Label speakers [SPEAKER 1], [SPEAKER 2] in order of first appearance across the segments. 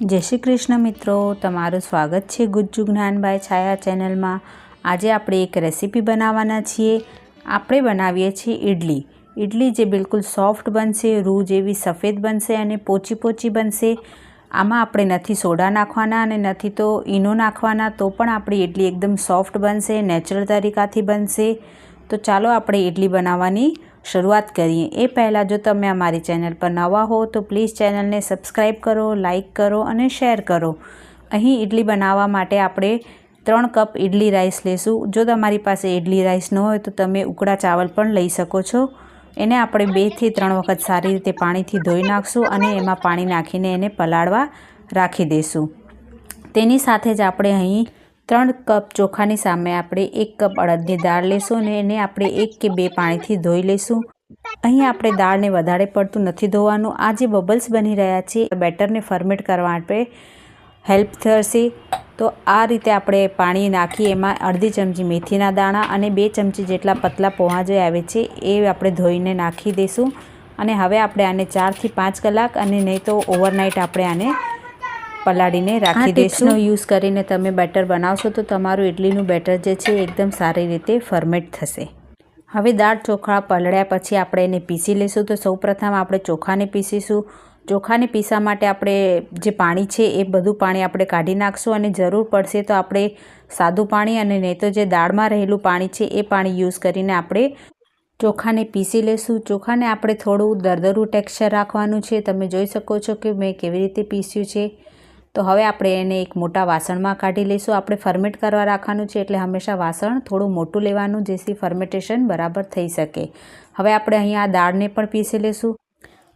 [SPEAKER 1] જય શ્રી કૃષ્ણ મિત્રો, તમારું સ્વાગત છે ગુજ્જુ જ્ઞાનભાઈ છાયા ચેનલમાં. આજે આપણે એક રેસીપી બનાવવાના છીએ. આપણે બનાવીએ છીએ ઇડલી ઇડલી જે બિલકુલ સોફ્ટ બનશે, રૂ જેવી સફેદ બનશે અને પોચી પોચી બનશે. આમાં આપણે નથી સોડા નાખવાના અને નથી તો ઈનો નાખવાના, તો પણ આપણી ઇડલી એકદમ સોફ્ટ બનશે, નેચરલ તરીકાથી બનશે. તો ચાલો આપણે ઇડલી બનાવવાની શરૂઆત કરીએ. એ પહેલાં જો તમે અમારી ચેનલ પર નવા હો, તો પ્લીઝ ચેનલને સબસ્ક્રાઈબ કરો, લાઇક કરો અને શેર કરો. અહીં ઇડલી બનાવવા માટે આપણે ત્રણ કપ ઇડલી રાઈસ લેશું. જો તમારી પાસે ઇડલી રાઈસ ન હોય, તો તમે ઉકળા ચાવલ પણ લઈ શકો છો. એને આપણે બેથી ત્રણ વખત સારી રીતે પાણીથી ધોઈ નાખશું અને એમાં પાણી નાખીને એને પલાળવા રાખી દઈશું તેની સાથે જ આપણે અહીં ત્રણ કપ ચોખાની સામે આપણે એક કપ અડદની દાળ લેશું અને એને આપણે એક કે બે પાણીથી ધોઈ લઈશું અહીં આપણે દાળને વધારે પડતું નથી ધોવાનું. આ જે બબલ્સ બની રહ્યા છે બેટરને ફર્મેટ કરવા માટે હેલ્પ થશે. તો આ રીતે આપણે પાણી નાખી, એમાં અડધી ચમચી મેથીના દાણા અને બે ચમચી જેટલા પતલા પોહા જે આવે છે, એ આપણે ધોઈને નાખી દઈશું અને હવે આપણે આને ચારથી પાંચ કલાક અને નહીં તો ઓવરનાઇટ આપણે આને પલાળીને રાખી દેશનો યુઝ કરીને તમે બેટર બનાવશો તો તમારું ઇડલીનું બેટર જે છે એકદમ સારી રીતે ફર્મેટ થશે. હવે દાળ ચોખા પલળ્યા પછી આપણે એને પીસી લઈશું. તો સૌપ્રથમ આપણે ચોખાને પીસીશું. ચોખાને પીસા માટે આપણે જે પાણી છે એ બધું પાણી આપણે કાઢી નાખશું અને જરૂર પડશે તો આપણે સાદું પાણી અને નહીં તો જે દાળમાં રહેલું પાણી છે એ પાણી યુઝ કરીને આપણે ચોખાને પીસી લેશું ચોખાને આપણે થોડું દરદરું ટેક્સચર રાખવાનું છે. તમે જોઈ શકો છો કે મેં કેવી રીતે પીસ્યું છે. તો હવે આપણે એને એક મોટા વાસણમાં કાઢી લઈશું. આપણે ફર્મેટ કરવા રાખવાનું છે એટલે હંમેશા વાસણ થોડું મોટું લેવાનું જેથી ફર્મેટેશન બરાબર થઈ શકે. હવે આપણે અહીં આ દાળને પણ પીસી લઈશું.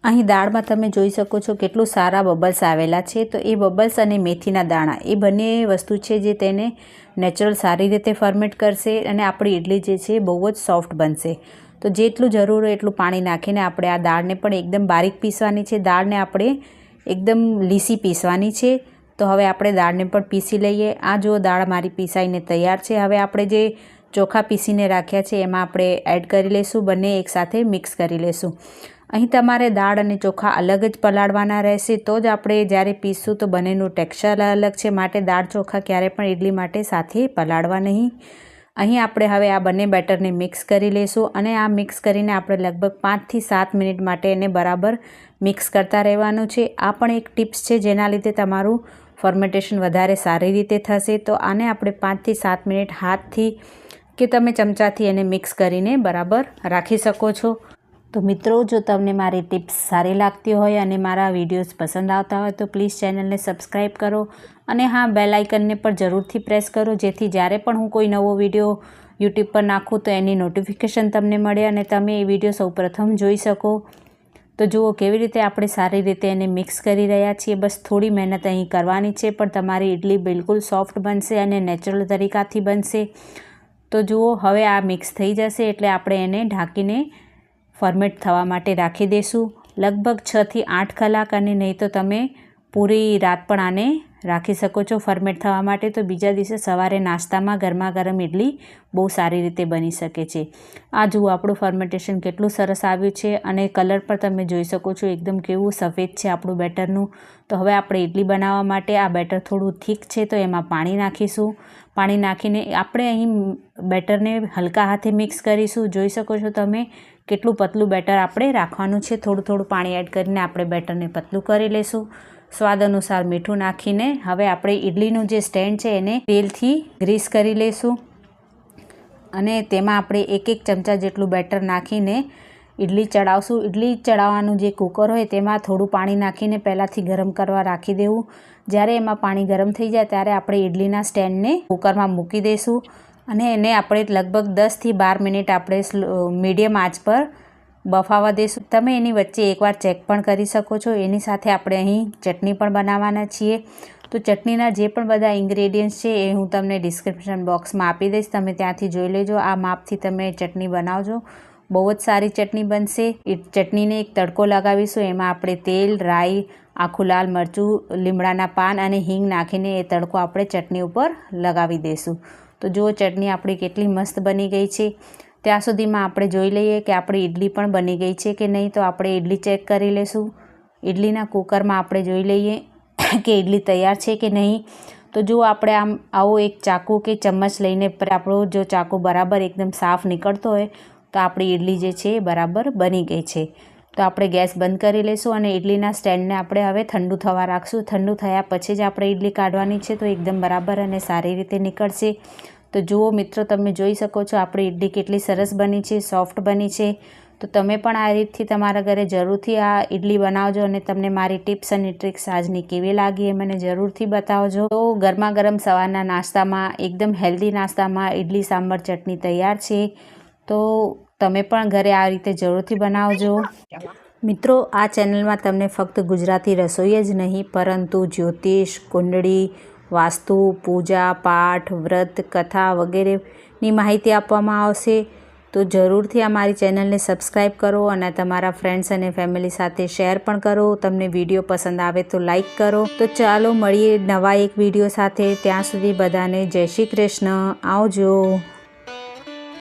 [SPEAKER 1] અહીં દાળમાં તમે જોઈ શકો છો કેટલું સારા બબલ્સ આવેલા છે. તો એ બબલ્સ અને મેથીના દાણા એ બંને વસ્તુ છે જે તેને નેચરલ સારી રીતે ફર્મેટ કરશે અને આપણી ઇડલી જે છે બહુ જ સોફ્ટ બનશે. તો જેટલું જરૂર હોય એટલું પાણી નાખીને આપણે આ દાળને પણ એકદમ બારીક પીસવાની છે. દાળને આપણે એકદમ લીસી પીસવાની છે. તો હવે આપણે દાળને પણ પીસી લઈએ. આ જો દાળ મારી પીસાઈને તૈયાર છે. હવે આપણે જે ચોખા પીસીને રાખ્યા છે, એમાં આપણે એડ કરી લઈશું બંને એકસાથે મિક્સ કરી લઈશું અહીં તમારે દાળ અને ચોખા અલગ જ પલાળવાના રહેશે. તો જ આપણે જ્યારે પીસશું તો બંનેનું ટેક્સચર અલગ છે. માટે દાળ ચોખા ક્યારે પણ ઇડલી માટે સાથે પલાળવા નહીં. અહીં આપણે હવે આ બંને બેટરને મિક્સ કરી લઈશું અને આ મિક્સ કરીને આપણે લગભગ પાંચથી સાત મિનિટ માટે એને બરાબર મિક્સ કરતા રહેવાનું છે. આ પણ એક ટિપ્સ છે જેના લીધે તમારું ફર્મેન્ટેશન વધારે સારી રીતે થશે. તો આને આપણે પાંચથી સાત મિનિટ હાથથી કે તમે ચમચાથી એને મિક્સ કરીને બરાબર રાખી શકો છો. તો મિત્રો, જો તમને મારી ટિપ્સ સારી લાગતી હોય અને મારા વિડીયોઝ પસંદ આવતા હોય, તો પ્લીઝ ચેનલને સબસ્ક્રાઈબ કરો અને હા, બેલ આઇકનને પણ જરૂરથી પ્રેસ કરો, જેથી જ્યારે પણ હું કોઈ નવો વીડિયો યુટ્યુબ પર નાખું, તો એની નોટિફિકેશન તમને મળે અને તમે એ વીડિયો સૌપ્રથમ જોઈ શકો. તો જુઓ કેવી રીતે આપણે સારી રીતે એને મિક્સ કરી રહ્યા છીએ. બસ થોડી મહેનત અહીં કરવાની છે, પણ તમારી ઇડલી બિલકુલ સોફ્ટ બનશે અને નેચરલ તરીકાથી બનશે. તો જુઓ, હવે આ મિક્સ થઈ જશે, એટલે આપણે એને ઢાંકીને ફર્મેટ થવા માટે રાખી દઈશું લગભગ છથી આઠ કલાક અને નહીં તો તમે પૂરી રાત પણ આને રાખી શકો છો ફર્મેટ થવા માટે. તો બીજા દિવસે સવારે નાસ્તામાં ગરમા ગરમ ઇડલી બહુ સારી રીતે બની શકે છે. આ જુઓ આપણું ફર્મેન્ટેશન કેટલું સરસ આવ્યું છે અને કલર પણ તમે જોઈ શકો છો એકદમ કેવું સફેદ છે આપણું બેટરનું. તો હવે આપણે ઇડલી બનાવવા માટે આ બેટર થોડું થીક છે તો એમાં પાણી નાખીશું. પાણી નાખીને આપણે અહીં બેટરને હલકા હાથે મિક્સ કરીશું. જોઈ શકો છો તમે કેટલું પતલું બેટર આપણે રાખવાનું છે. થોડું થોડું પાણી એડ કરીને આપણે બેટરને પતલું કરી લઈશું સ્વાદ અનુસાર મીઠું નાખીને હવે આપણે ઇડલીનું જે સ્ટેન્ડ છે એને તેલથી ગ્રીસ કરી લઈશું અને તેમાં આપણે એક એક ચમચા જેટલું બેટર નાખીને ઇડલી ચડાવશું. ઇડલી ચડાવવાનું જે કુકર હોય તેમાં થોડું પાણી નાખીને પહેલાંથી ગરમ કરવા રાખી દેવું. જ્યારે એમાં પાણી ગરમ થઈ જાય ત્યારે આપણે ઇડલીના સ્ટેન્ડને કુકરમાં મૂકી દઈશું અને એને આપણે લગભગ દસથી બાર મિનિટ આપણે મીડિયમ આંચ પર બફાવા દઈશું તમે એની વચ્ચે એકવાર ચેક પણ કરી શકો છો. એની સાથે આપણે અહીં ચટણી પણ બનાવવાના છીએ. તો ચટણીના જે પણ બધા ઇન્ગ્રેડિયન્ટ્સ છે એ હું તમને ડિસ્ક્રિપ્શન બોક્સમાં આપી દઈશ. તમે ત્યાંથી જોઈ લેજો. આ માપથી તમે ચટણી બનાવજો. બહુ જ સારી ચટણી બનશે. એ ચટણીને એક તડકો લગાવીશું. એમાં આપણે તેલ, રાઈ, આખું લાલ મરચું, લીમડાના પાન અને હિંગ નાખીને એ તડકો આપણે ચટણી ઉપર લગાવી દઈશું તો જુઓ ચટણી આપણી કેટલી મસ્ત બની ગઈ છે. ત્યાં સુધીમાં આપણે જોઈ લઈએ કે આપણી ઇડલી પણ બની ગઈ છે કે નહીં, તો આપણે ઇડલી ચેક કરી લઈશું ઇડલીના કુકરમાં આપણે જોઈ લઈએ કે ઇડલી તૈયાર છે કે નહીં. તો જો આપણે આમ આવો એક ચાકુ કે ચમચ લઈને આપણો જો ચાકુ બરાબર એકદમ સાફ નીકળતો હોય, તો આપણી ઇડલી જે છે એ બરાબર બની ગઈ છે. તો આપણે ગેસ બંધ કરી લઈશું અને ઇડલીના સ્ટેન્ડને આપણે હવે ઠંડુ થવા રાખશું. ઠંડુ થયા પછી જ આપણે ઇડલી કાઢવાની છે તો એકદમ બરાબર અને સારી રીતે નીકળશે. તો જુઓ મિત્રો, તમે જોઈ શકો છો આપણી ઇડલી કેટલી સરસ બની છે, સોફ્ટ બની છે. તો તમે પણ આ રીતથી તમારા ઘરે જરૂરથી આ ઇડલી બનાવજો અને તમને મારી ટિપ્સ અને ટ્રિક્સ આજની કેવી લાગી એ મને જરૂરથી બતાવજો. તો ગરમા ગરમ સવારના નાસ્તામાં, એકદમ હેલ્ધી નાસ્તામાં ઇડલી સાંભર ચટણી તૈયાર છે. તો તમે પણ ઘરે આ રીતે જરૂરથી બનાવજો. મિત્રો, આ ચેનલમાં તમને ફક્ત ગુજરાતી રસોઈ જ નહીં, પરંતુ જ્યોતિષ, કુંડળી, વાસ્તુ, પૂજા, પાઠ, વ્રત, કથા વગેરેની માહિતી આપવામાં આવશે. તો જરૂરથી આ મારી ચેનલને સબસ્ક્રાઈબ કરો અને તમારા ફ્રેન્ડ્સ અને ફેમિલી સાથે શેર પણ કરો. તમને વીડિયો પસંદ આવે તો લાઈક કરો. તો ચાલો મળીએ નવા એક વીડિયો સાથે. ત્યાં સુધી બધાને જય શ્રી કૃષ્ણ. આવજો.